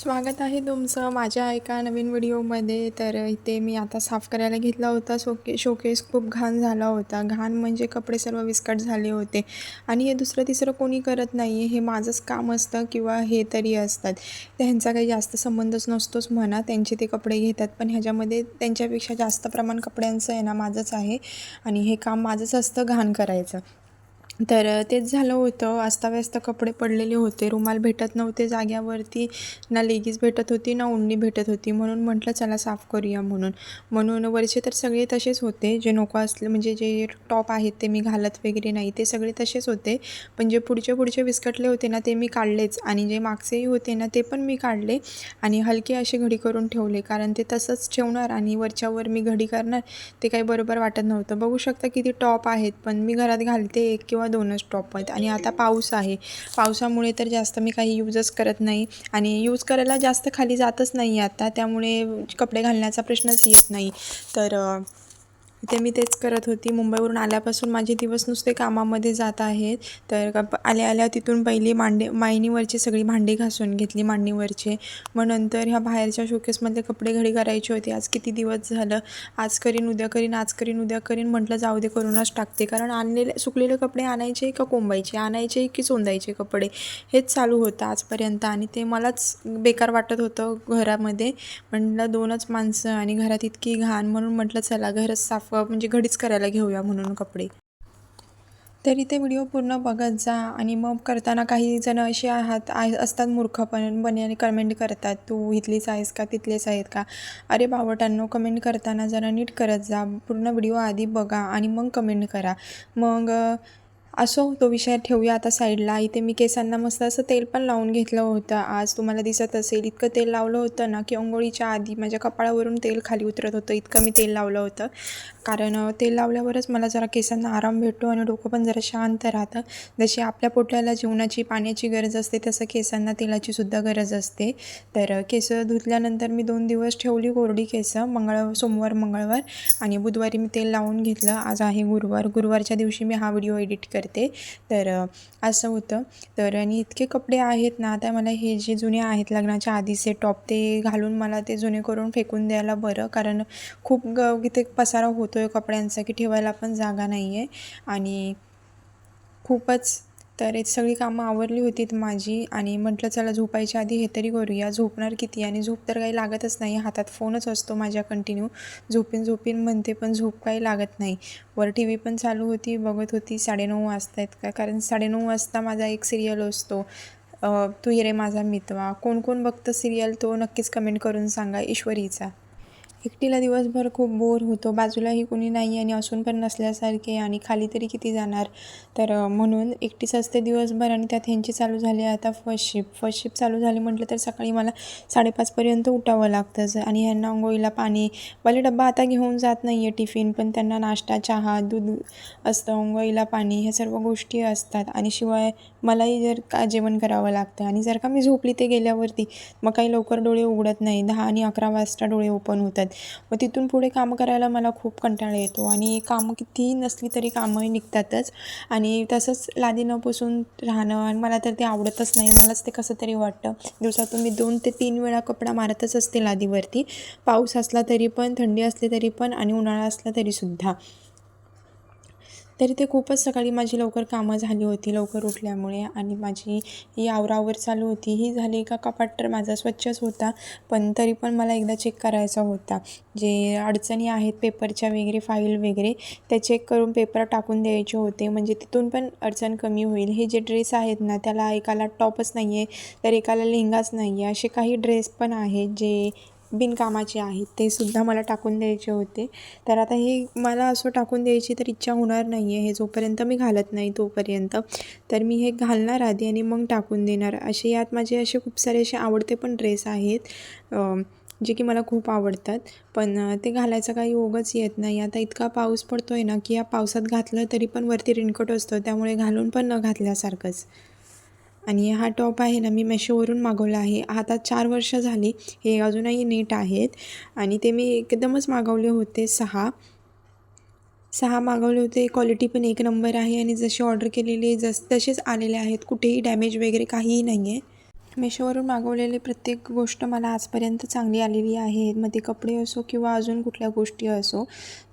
स्वागत आहे तुमचं माझ्या एका नवीन व्हिडिओमध्ये. तर इथे मी आता साफ करायला घेतला होता. शोके शोकेस खूप घाण झाला होता. घाण म्हणजे कपडे सर्व विस्कट झाले होते. आणि हे दुसरं तिसरं कोणी करत नाही आहे हे माझंच काम असतं किंवा हे तरी असतात. त्यांचा काही जास्त संबंधच नसतोच म्हणा. त्यांचे ते कपडे घेतात. पण ह्याच्यामध्ये त्यांच्यापेक्षा जास्त प्रमाण कपड्यांचं आहे ना माझंच आहे. आणि हे काम माझंच असतं घाण करायचं. तर तेच झालं होतं. अस्ताव्यस्त कपडे पडलेले होते. रुमाल भेटत नव्हते जाग्यावरती. ना लेगीज भेटत होती ना उंडी भेटत होती. म्हणून म्हटलं चला साफ करूया म्हणून. म्हणून वरचे तर सगळे तसेच होते. जे नको असले म्हणजे जे टॉप आहेत ते मी घालत वगैरे नाही. ते सगळे तसेच होते. पण जे पुढचे पुढचे विस्कटले होते ना ते मी काढलेच. आणि जे मागचेही होते ना ते पण मी काढले. आणि हलके असे घडी करून ठेवले. कारण ते तसंच ठेवणार आणि वरच्यावर मी घडी करणार ते काही बरोबर वाटत नव्हतं. बघू शकता किती टॉप आहेत. पण मी घरात घालते एक किंवा दोनच टॉप आहेत. आणि आता पाऊस आहे. पावसामुळे तर जास्त मी काही यूजच करत नाही. आणि यूज करायला जास्त खाली जातच नाही आता. त्यामुळे कपडे घालण्याचा प्रश्नच येत नाही. तर इथे मी तेच करत होती. मुंबईवरून आल्यापासून माझे दिवस नुसते कामामध्ये जात आहेत. तर आल्या आल्या तिथून पहिली मांडे मायनीवरची सगळी भांडी घासून घेतली मांडणीवरचे मग नंतर ह्या बाहेरच्या शोकेसमधले कपडे घडी करायचे होते. आज किती दिवस झालं? आज करीन उद्या करीन आज करीन उद्या करीन म्हटलं जाऊ दे करूनच टाकते. कारण आणलेले सुकलेले कपडे आणायचे का कोंबायचे? आणायचे की चोंदायचे कपडे? हेच चालू होतं आजपर्यंत. आणि ते मलाच बेकार वाटत होतं घरामध्ये. म्हटलं दोनच माणसं आणि घरात इतकी घाण म्हणून म्हटलं चला घरच साफ म्हणजे घडीच करायला घेऊया म्हणून कपडे. तरी ते व्हिडिओ पूर्ण बघत जा आणि मग करताना काही जण असे आहात आहे असतात मूर्खपण बने आणि कमेंट करतात तू इथलीच आहेस का तिथलेच आहेत का? अरे बावटांनो कमेंट करताना जरा नीट करत जा पूर्ण व्हिडिओ आधी बघा आणि मग कमेंट करा. मग असो तो विषय ठेवूया आता साईडला इथे मी केसांना मस्त असं तेल पण लावून घेतलं होतं. आज तुम्हाला दिसत असेल इतकं तेल लावलं होतं ना की अंघोळीच्या आधी माझ्या कपाळावरून तेल खाली उतरत होतं. इतकं मी तेल लावलं होतं. कारण तेल लावल्यावरच मला जरा केसांना आराम भेटतो आणि डोकं पण जरा शांत राहतं. जशी आपल्या पोटाला जीवनाची पाण्याची गरज असते तसं केसांना तेलाची सुद्धा गरज असते. तर केसं केस धुतल्यानंतर मी दोन दिवस ठेवली कोरडी केसं मंगळ सोमवार मंगळवार. आणि बुधवारी मी तेल लावून घेतलं. आज आहे गुरुवार. गुरुवारच्या दिवशी मी हा व्हिडिओ एडिट करते. तर असं होतं. तर आणि इतके कपडे आहेत ना आता मला हे जे जुने आहेत लग्नाच्या आधीचे टॉप ते घालून मला ते जुने करून फेकून द्यायला बरं. कारण खूप ग इथे पसारा होतो आहे कपड्यांचा की ठेवायला पण जागा नाही आहे आणि खूपच तर हे सगळी कामं आवरली होती माझी आणि म्हटलं चला झोपायच्या आधी हे तरी करूया. झोपणार किती? आणि झोप तर काही लागतच नाही. हातात फोनच असतो माझ्या कंटिन्यू झोपीन झोपीन म्हणते पण झोप काही लागत नाही. वर टी व्ही पण चालू होती बघत होती. साडेनऊ वाजता आहेत का? कारण साडेनऊ वाजता माझा एक सिरियल असतो. तू ये रे माझा मितवा. कोण कोण बघतं सिरियल तो नक्कीच कमेंट करून सांगा ईश्वरीचा. एकटीला दिवसभर खूप बोर होतो. बाजूलाही कोणी नाही आणि असून पण नसल्यासारखे आणि खाली तरी किती जाणार? तर म्हणून एकटीच असते दिवसभर आणि त्यात ह्यांची चालू झाली आहे आता फर्स्ट शिफ्ट फर्स्ट शिफ्ट चालू झाली म्हटलं तर सकाळी मला साडेपाचपर्यंत उठावं लागतं ज- आणि ह्यांना अंघोळीला पाणी वाले डब्बा आता घेऊन जात नाही आहे टिफिन पण त्यांना नाश्ता चहा दूध असतं अंघोळीला पाणी ह्या सर्व गोष्टी असतात. आणि शिवाय मलाही जर का जेवण करावं लागतं आणि जर का मी झोपली ते गेल्यावरती मग काही लवकर डोळे उघडत नाही. दहा आणि अकरा वाजता डोळे ओपन होतात. मग तिथून पुढे कामं करायला मला खूप कंटाळा येतो आणि कामं कितीही नसली तरी कामं निघतातच. आणि तसंच लादी न पुसून राहणं आणि मला तर ते आवडतच नाही. मलाच ते कसं तरी वाटतं. दिवसातून मी दोन ते तीन वेळा कपडा मारतच असते लादीवरती. पाऊस असला तरी पण थंडी असली तरी पण आणि उन्हाळा असला तरीसुद्धा तरी ते खूपच सकाळी माझी लवकर कामं झाली होती लवकर उठल्यामुळे. आणि माझी ही आवरावर चालू होती. ही झाली का कपाट तर माझा स्वच्छच होता. पण तरी पण मला एकदा चेक करायचा होता. जे अडचणी आहेत पेपरच्या वगैरे फाईल वगैरे त्या चेक करून पेपर टाकून द्यायचे होते. म्हणजे तिथून पण अडचण कमी होईल. हे जे ड्रेस आहेत ना त्याला एकाला टॉपच नाही आहे तर एकाला लेहंगाच नाही आहे असे काही ड्रेस पण आहेत जे बिनकामाचे आहेत ते सुद्धा मला टाकून द्यायचे होते. तर आता हे मला असं टाकून द्यायची तर इच्छा होणार नाही आहे हे जोपर्यंत मी घालत नाही तोपर्यंत. तर मी हे घालणार आधी आणि मग टाकून देणार. असे यात माझे असे खूप सारे असे आवडते पण ड्रेस आहेत. जे की मला खूप आवडतात. पण ते घालायचा काही ओघच येत नाही. आता इतका पाऊस पडतो आहे ना की या पावसात घातलं तरी पण वरती रेनकोट असतो. त्यामुळे घालून पण न घातल्यासारखंच. आणि हा टॉप आहे ना मी मेशोवरून मागवला आहे. आता चार वर्ष झाली हे अजूनही नीट आहेत. आणि ते मी एकदमच मागवले होते सहा. सहा मागवले होते क्वालिटी पण एक नंबर आहे. आणि जशी ऑर्डर केलेली जस तसेच आलेले आहेत. कुठेही डॅमेज वगैरे काहीही नाही आहे मेशोवरून मागवलेली प्रत्येक गोष्ट मला आजपर्यंत चांगली आलेली आहे. मग ते कपडे असो किंवा अजून कुठल्या गोष्टी असो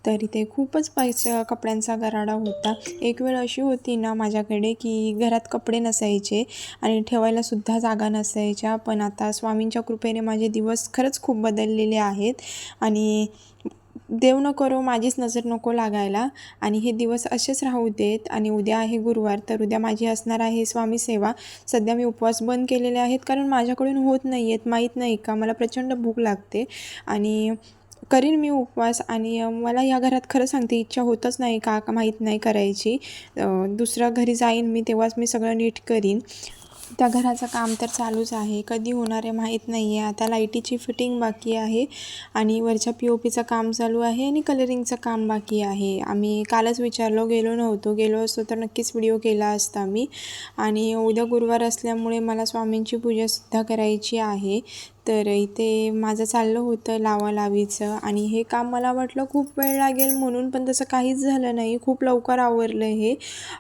तरी ते खूपच पैसा कपड्यांचा गराडा होता. एक वेळ अशी होती ना माझ्याकडे की घरात कपडे नसायचे आणि ठेवायलासुद्धा जागा नसायच्या. पण आता स्वामींच्या कृपेने माझे दिवस खरंच खूप बदललेले आहेत. आणि देव न करो माझीच नजर नको लागायला. आणि हे दिवस असेच राहू देत आणि उद्या आहे गुरुवार तर उद्या माझी असणार आहे स्वामी सेवा. सध्या मी उपवास बंद केलेले आहेत कारण माझ्याकडून होत नाही आहेत माहीत नाही का? मला प्रचंड भूक लागते. आणि करीन मी उपवास आणि मला या घरात खरं सांगते इच्छा होतच नाही का का माहीत नाही करायची. दुसऱ्या घरी जाईन मी तेव्हाच मी सगळं नीट करीन. त्या घराचं काम तर चालूच आहे. कधी होणार आहे माहीत नाही आहे आता लाईटीची फिटिंग बाकी आहे आणि वरच्या पी ओ पीचं काम चालू आहे आणि कलरिंगचं काम बाकी आहे. आम्ही कालच विचारलो गेलो नव्हतो. गेलो असतो तर नक्कीच व्हिडिओ केला असता मी. आणि उद्या गुरुवार असल्यामुळे मला स्वामींची पूजासुद्धा करायची आहे. तर इथे माझं चाललं होतं लावालावीचं आणि हे काम मला वाटलं खूप वेळ लागेल म्हणून पण तसं काहीच झालं नाही. खूप लवकर आवरलं हे.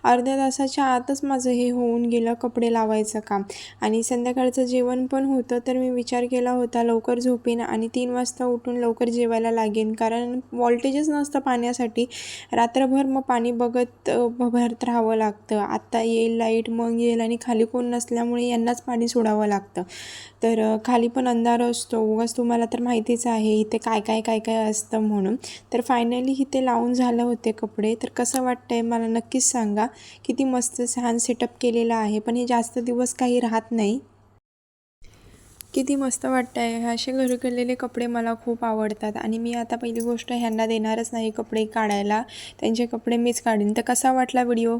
अर्ध्या तासाच्या आतच माझं हे होऊन गेलं कपडे लावायचं काम. आणि संध्याकाळचं जेवण पण होतं तर मी विचार केला होता लवकर झोपेन आणि तीन वाजता उठून लवकर जेवायला लागेन. कारण वॉल्टेजच नसतं पाण्यासाठी. रात्रभर मग पाणी बघत भरत राहावं लागतं. आत्ता येईल लाइट मग येईल आणि खाली कोण नसल्यामुळे यांनाच पाणी सोडावं लागतं. तर खाली पण अंधार असतो उगाच तुम्हाला तर माहितीच आहे इथे काय काय काय काय असतं म्हणून. तर फायनली इथे लावून झालं होते कपडे. तर कसं वाटतंय मला नक्कीच सांगा. किती मस्त छान सेटअप केलेलं आहे पण हे जास्त दिवस काही राहत नाही. किती मस्त वाटतं आहे असे घरी केलेले कपडे मला खूप आवडतात. आणि मी आता पहिली गोष्ट ह्यांना देणारच नाही कपडे काढायला. त्यांचे कपडे मीच काढीन. तर कसा वाटला व्हिडिओ